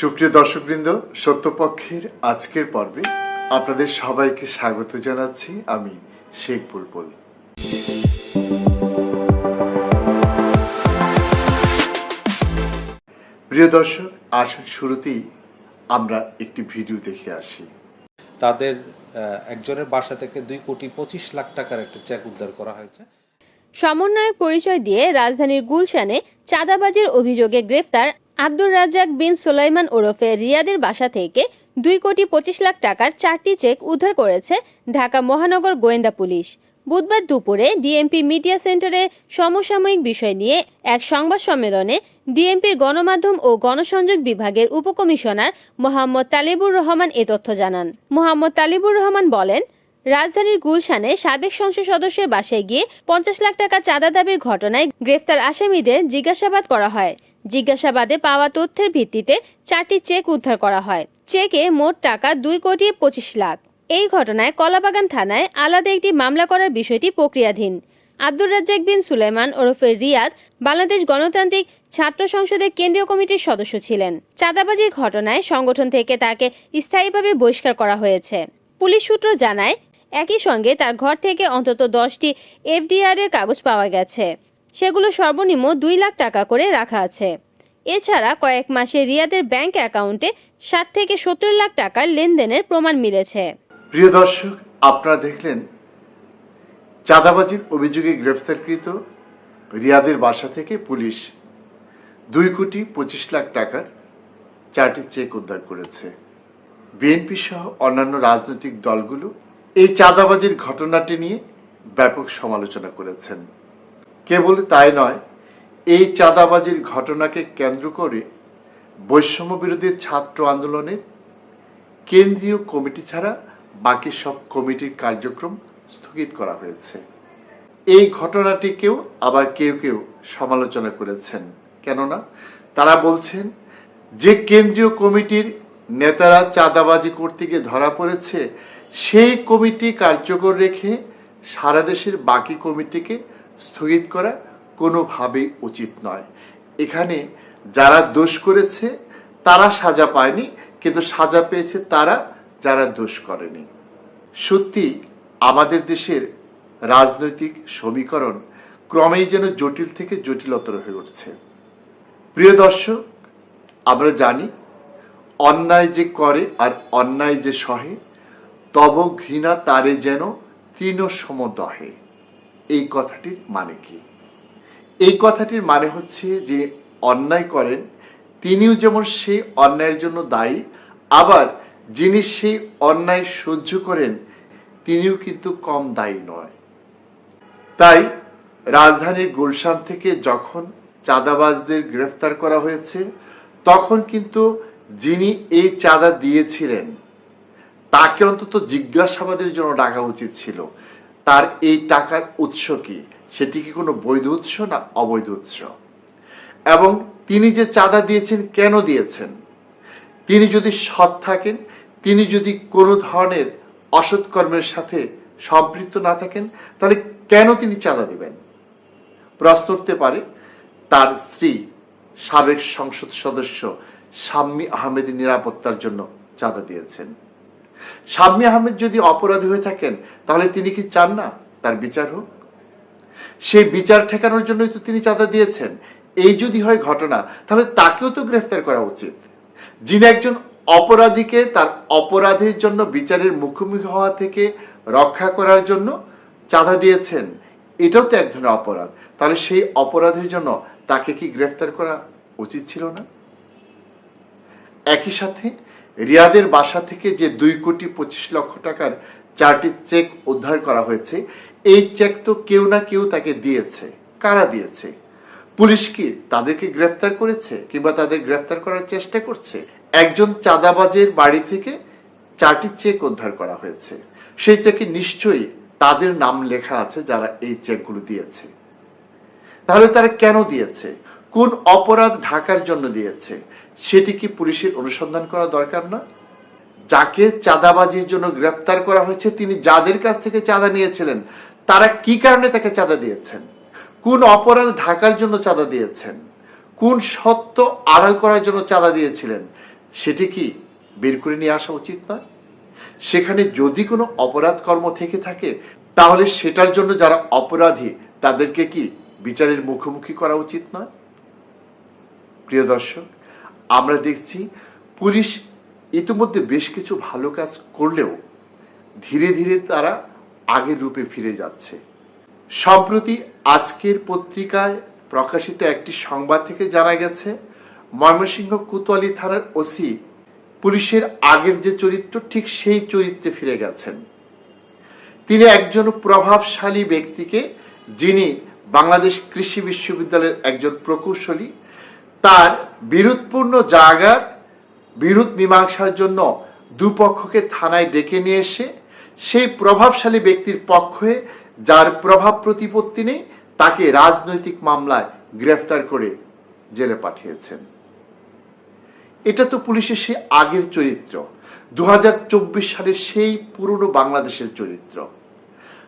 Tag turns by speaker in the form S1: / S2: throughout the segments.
S1: সুপ্রিয় দর্শকবৃন্দ সত্যপক্ষের আজকের পর্বে আপনাদের সবাইকে স্বাগত জানাচ্ছি আমি শেখ বুলবুল। প্রিয় দর্শক আসুন শুরুতেই আমরা একটি ভিডিও দেখে আসি।
S2: তাদের একজনের বাসা থেকে দুই কোটি পঁচিশ লাখ টাকার একটা চেক উদ্ধার করা হয়েছে।
S3: সমন্বয়ক পরিচয় দিয়ে রাজধানীর গুলশানে চাঁদাবাজির অভিযোগে গ্রেফতার আব্দুর রাজ্জাক বিন সুলাইমান ওরফে রিয়াদের বাসা থেকে দুই কোটি পঁচিশ লাখ টাকার চারটি চেক উদ্ধার করেছে ঢাকা মহানগর গোয়েন্দা পুলিশ। বুধবার দুপুরে ডিএমপি মিডিয়া সেন্টারে সমসাময়িক বিষয় নিয়ে এক সংবাদ সম্মেলনে ডিএমপির গণমাধ্যম ও গণসংযোগ বিভাগের উপকমিশনার মোহাম্মদ তালিবুর রহমান এ তথ্য জানান। মোহাম্মদ তালিবুর রহমান বলেন, রাজধানীর গুলশানে সাবেক সংসদ সদস্যের বাসায় গিয়ে পঞ্চাশ লাখ টাকা চাঁদা দাবির ঘটনায় গ্রেফতার আসামিদের জিজ্ঞাসাবাদ করা হয়। জিজ্ঞাসাবাদে পাওয়া তথ্যের ভিত্তিতে চারটি চেক উদ্ধার করা হয়। চেকে মোট টাকা দুই কোটি পঁচিশ লাখ। এই ঘটনায় কলাবাগান থানায় আলাদা একটি মামলা করার বিষয়টি প্রক্রিয়াধীন। আব্দুর রাজ্জাক বিন সুলাইমান ওরফে রিয়াদ বাংলাদেশ গণতান্ত্রিক ছাত্র সংসদের কেন্দ্রীয় কমিটির সদস্য ছিলেন। চাঁদাবাজির ঘটনায় সংগঠন থেকে তাকে স্থায়ীভাবে বহিষ্কার করা হয়েছে। পুলিশ সূত্র জানায়, একই সঙ্গে তার ঘর থেকে অন্তত দশটি এফডিআর এর কাগজ পাওয়া গেছে। সেগুলো সর্বনিম্ন দুই লাখ টাকা করে রাখা আছে। এছাড়া কয়েক মাসে রিয়াদের ব্যাংক অ্যাকাউন্টে ষাট থেকে সত্তর লাখ টাকার লেনদেনের প্রমাণ মিলেছে।
S1: প্রিয় দর্শক, আপনারা দেখলেন, চাঁদাবাজির অভিযোগে গ্রেফতারকৃত রিয়াদের বাসা থেকে পুলিশ দুই কোটি পঁচিশ লাখ টাকার চারটি চেক উদ্ধার করেছে। বিএনপি সহ অন্যান্য রাজনৈতিক দলগুলো এই চাঁদাবাজির ঘটনাটি নিয়ে ব্যাপক সমালোচনা করেছেন। কেবল তাই নয়, এই চাঁদাবাজির ঘটনাকে কেন্দ্র করে বৈষম্য বিরোধী ছাত্র আন্দোলনের কেন্দ্রীয় কমিটি ছাড়া বাকি সব কমিটির কার্যক্রম স্থগিত করা হয়েছে। এই ঘটনাটিকেও আবার কেউ কেউ সমালোচনা করেছেন। কেননা তারা বলছেন, যে কেন্দ্রীয় কমিটির নেতারা চাঁদাবাজি করতে গিয়ে ধরা পড়েছে, সেই কমিটি কার্যকর রেখে সারা দেশের বাকি কমিটিকে স্থগিত করা কোনোভাবেই উচিত নয়। এখানে যারা দোষ করেছে, তারা সাজা পায়নি, কিন্তু সাজা পেয়েছে তারা যারা দোষ করেনি। সত্যি, আমাদের দেশের রাজনৈতিক সমীকরণ ক্রমেই যেন জটিল থেকে জটিলতর হয়ে উঠছে। প্রিয় দর্শক, আমরা জানি, অন্যায় যে করে আর অন্যায় যে সহে তব ঘৃণা তারে যেন তৃণ সমদহে এই কথাটির মানে কি? এই কথাটির মানে হচ্ছে যে অন্যায় করেন, তিনিও যেমন সেই অন্যায়ের জন্য দায়ী, আবার যিনি সেই অন্যায় সহ্য করেন, তিনিও কিন্তু কম দায়ী নয়। তাই রাজধানীর গুলশান থেকে যখন চাঁদাবাজদের গ্রেফতার করা হয়েছে, তখন কিন্তু যিনি এই চাঁদা দিয়েছিলেন, তাকে অন্তত জিজ্ঞাসাবাদের জন্য ডাকা উচিত ছিল। তার এই টাকার উৎস কি? সেটি কি কোনো বৈধ উৎস না অবৈধ উৎস? এবং তিনি যে চাঁদা দিয়েছেন, কেন দিয়েছেন? তিনি যদি সৎ থাকেন, তিনি যদি কোনো ধরনের অসৎ কর্মের সাথে সম্পৃক্ত না থাকেন, তাহলে কেন তিনি চাঁদা দিবেন? প্রশ্ন উঠতে পারে, তার স্ত্রী, সাবেক সংসদ সদস্য শাম্মী আহমেদের নিরাপত্তার জন্য চাঁদা দিয়েছেন। শাম্মী আহমেদ যদি অপরাধী হয়ে থাকেন, তাহলে তিনি কি চান না? তার বিচার হোক। সেই বিচার ঠেকানোর জন্যই তো তিনি চাঁদা দিয়েছেন। এই যদি হয় ঘটনা, তাহলে তাকেও তো গ্রেফতার করা উচিত। যিনি একজন অপরাধীকে তার অপরাধের জন্য বিচারের মুখোমুখি হওয়া থেকে রক্ষা করার জন্য চাঁদা দিয়েছেন, এটাও তো এক ধরনের অপরাধ। তাহলে সেই অপরাধের জন্য তাকে কি গ্রেফতার করা উচিত ছিল না? একই সাথে রিয়াদের বাসা থেকে যে দুই কোটি পঁচিশ লক্ষ টাকার চারটি চেক উদ্ধার করা হয়েছে, এই চেক তো কেউ না কেউ তাকে দিয়েছে। কারা দিয়েছে? পুলিশ কি তাদেরকে গ্রেফতার করেছে কিংবা তাদের গ্রেফতার করার চেষ্টা করছে? একজন চাঁদাবাজের বাড়ি থেকে চারটি চেক উদ্ধার করা হয়েছে। সেই চেকে নিশ্চয়ই তাদের নাম লেখা আছে যারা এই চেকগুলো দিয়েছে। তাহলে তারা কেন দিয়েছে? কোন অপরাধ ঢাকার জন্য দিয়েছে? সেটি কি পুলিশের অনুসন্ধান করা দরকার না? যাকে চাঁদাবাজির জন্য গ্রেফতার করা হয়েছে, তিনি যাদের কাছ থেকে চাঁদা নিয়েছিলেন, তারা কি কারণে তাকে চাঁদা দিয়েছেন? কোন অপরাধ ঢাকার জন্য চাঁদা দিয়েছেন? কোন সত্য আড়াল করার জন্য চাঁদা দিয়েছিলেন? সেটি কি বের করে নিয়ে আসা উচিত নয়? সেখানে যদি কোনো অপরাধ কর্ম থেকে থাকে, তাহলে সেটার জন্য যারা অপরাধী, তাদেরকে কি বিচারের মুখোমুখি করা উচিত নয়? প্রিয় দর্শক আমরা দেখছি পুলিশ ইতিমধ্যে বেশ কিছু ভালো কাজ করলেও ধীরে ধীরে তারা আগের রূপে ফিরে যাচ্ছে। সম্প্রতি আজকের পত্রিকায় প্রকাশিত একটি সংবাদ থেকে জানা গেছে, ময়মনসিংহ কোতোয়ালি থানার ওসি পুলিশের আগের যে চরিত্র, ঠিক সেই চরিত্রে ফিরে গেছেন। তিনি একজন প্রভাবশালী ব্যক্তিকে, যিনি বাংলাদেশ কৃষি বিশ্ববিদ্যালয়ের একজন প্রকৌশলী তার বিরোধপূর্ণ জায়গার বিরোধ মীমাংসার জন্য দুপক্ষকে থানায় ডেকে নিয়ে এসে সেই প্রভাবশালী ব্যক্তির পক্ষে যার প্রভাব প্রতিপত্তি নেই, তাকে রাজনৈতিক মামলায় গ্রেফতার করে জেলে পাঠিয়েছেন। এটা তো পুলিশের সেই আগের চরিত্র দু সালের সেই পুরনো বাংলাদেশের চরিত্র।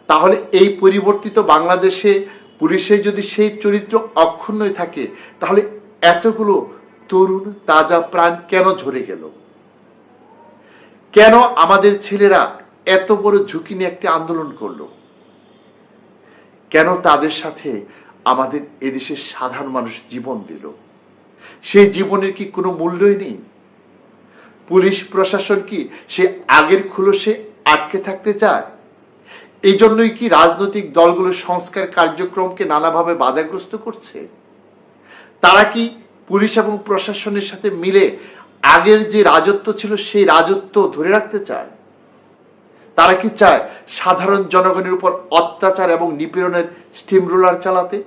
S1: তাহলে এই পরিবর্তিত বাংলাদেশে পুলিশের যদি সেই চরিত্র অক্ষুণ্ণই থাকে, তাহলে এতগুলো তরুণ, তাজা প্রাণ কেন ঝরে গেল? কেন আমাদের ছেলেরা এত বড় ঝুঁকি নিয়ে একটি আন্দোলন করল? কেন তাদের সাথে আমাদের এদেশের সাধারণ মানুষ জীবন দিল? সেই জীবনের কি কোনো মূল্যই নেই? পুলিশ, প্রশাসন কি সে আগের খুলসে আটকে থাকতে চায়? এই জন্যই কি রাজনৈতিক দলগুলো সংস্কার কার্যক্রমকে নানাভাবে বাধাগ্রস্ত করছে? তারা কি পুলিশ এবং প্রশাসনের সাথে মিলে আগের যে রাজত্ব ছিল সেই রাজত্ব ধরে রাখতে চায়? তারা কি চায় সাধারণ জনগণের উপর অত্যাচার এবং নিপীড়নের স্টিম রোলার চালাতে?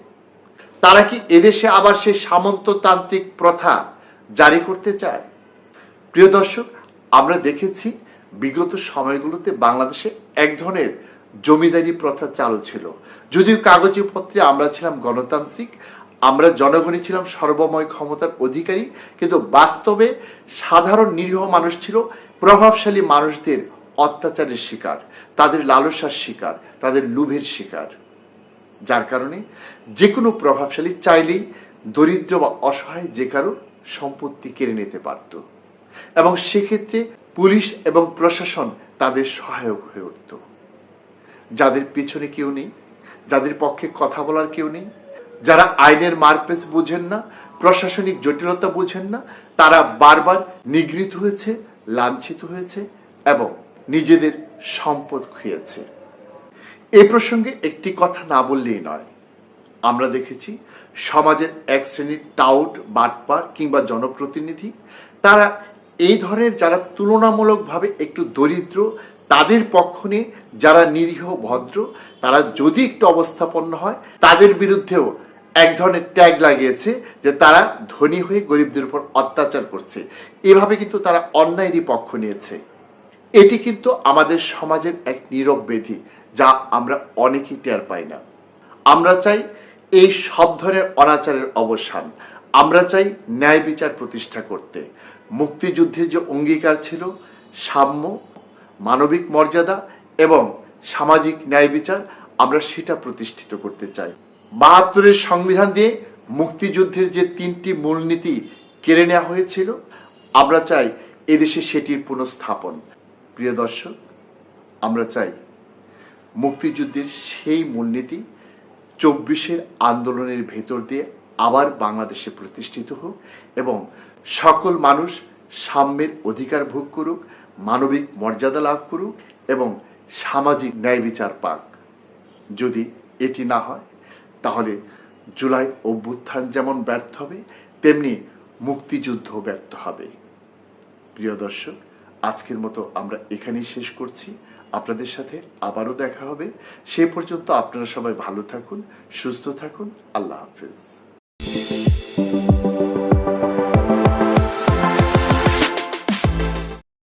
S1: তারা কি এদেশে আবার সেই সামন্ততান্ত্রিক প্রথা জারি করতে চায়? প্রিয় দর্শক, আমরা দেখেছি বিগত সময়গুলোতে বাংলাদেশে এক ধরনের জমিদারি প্রথা চালু ছিল। যদিও কাগজে পত্রে আমরা ছিলাম গণতান্ত্রিক আমরা জনগণই ছিলাম সর্বময় ক্ষমতার অধিকারী, কিন্তু বাস্তবে সাধারণ নিরীহ মানুষ ছিল প্রভাবশালী মানুষদের অত্যাচারের শিকার, তাদের লালসার শিকার, তাদের লোভের শিকার। যার কারণে যে কোনো প্রভাবশালী চাইলেই দরিদ্র বা অসহায় যে কারও সম্পত্তি কেড়ে নিতে পারত এবং সেক্ষেত্রে পুলিশ এবং প্রশাসন তাদের সহায়ক হয়ে উঠত। যাদের পিছনে কেউ নেই, যাদের পক্ষে কথা বলার কেউ নেই যারা আইনের মারপেচ বুঝেন না, প্রশাসনিক জটিলতা বুঝেন না, তারা বারবার নিগৃহীত হয়েছে, লাঞ্ছিত হয়েছে এবং নিজেদের সম্পদ খুঁয়েছে। এ প্রসঙ্গে একটি কথা না বললেই নয়। আমরা দেখেছি সমাজের এক শ্রেণির টাউট, বাটপার কিংবা জনপ্রতিনিধি, তারা এই ধরনের যারা তুলনামূলকভাবে একটু দরিদ্র, তাদের পক্ষ নিয়ে যারা নিরীহ, ভদ্র, তারা যদি একটু অবস্থাপন্ন হয়, তাদের বিরুদ্ধেও এক ধরনের ট্যাগ লাগিয়েছে যে তারা ধনী হয়ে গরিবদের উপর অত্যাচার করছে। এভাবে কিন্তু তারা অন্যায়েরই পক্ষ নিয়েছে। এটি কিন্তু আমাদের সমাজের এক নীরব বেধি যা আমরা অনেকেই টের পাই না। আমরা চাই এই সব ধরনের অনাচারের অবসান। আমরা চাই ন্যায় বিচার প্রতিষ্ঠা করতে। মুক্তিযুদ্ধের যে অঙ্গীকার ছিল, সাম্য, মানবিক মর্যাদা এবং সামাজিক ন্যায় বিচার আমরা সেটা প্রতিষ্ঠিত করতে চাই। বাহাত্তরের সংবিধান দিয়ে মুক্তিযুদ্ধের যে তিনটি মূলনীতি কেড়ে নেওয়া হয়েছিল, আমরা চাই এদেশে সেটির পুনঃস্থাপন। প্রিয় দর্শক, আমরা চাই মুক্তিযুদ্ধের সেই মূলনীতি চব্বিশের আন্দোলনের ভেতর দিয়ে আবার বাংলাদেশে প্রতিষ্ঠিত হোক এবং সকল মানুষ সাম্যের অধিকার ভোগ করুক, মানবিক মর্যাদা লাভ করুক এবং সামাজিক ন্যায় বিচার পাক। যদি এটি না হয় তাহলে জুলাই অভ্যুত্থান যেমন ব্যর্থ হবে, তেমনি মুক্তিযুদ্ধ ব্যর্থ হবে। প্রিয় দর্শক, আজকের মতো আমরা এখানেই শেষ করছি। আপনাদের সাথে আবারও দেখা হবে। সে পর্যন্ত আপনারা সবাই ভালো থাকুন, সুস্থ থাকুন। আল্লাহ হাফিজ।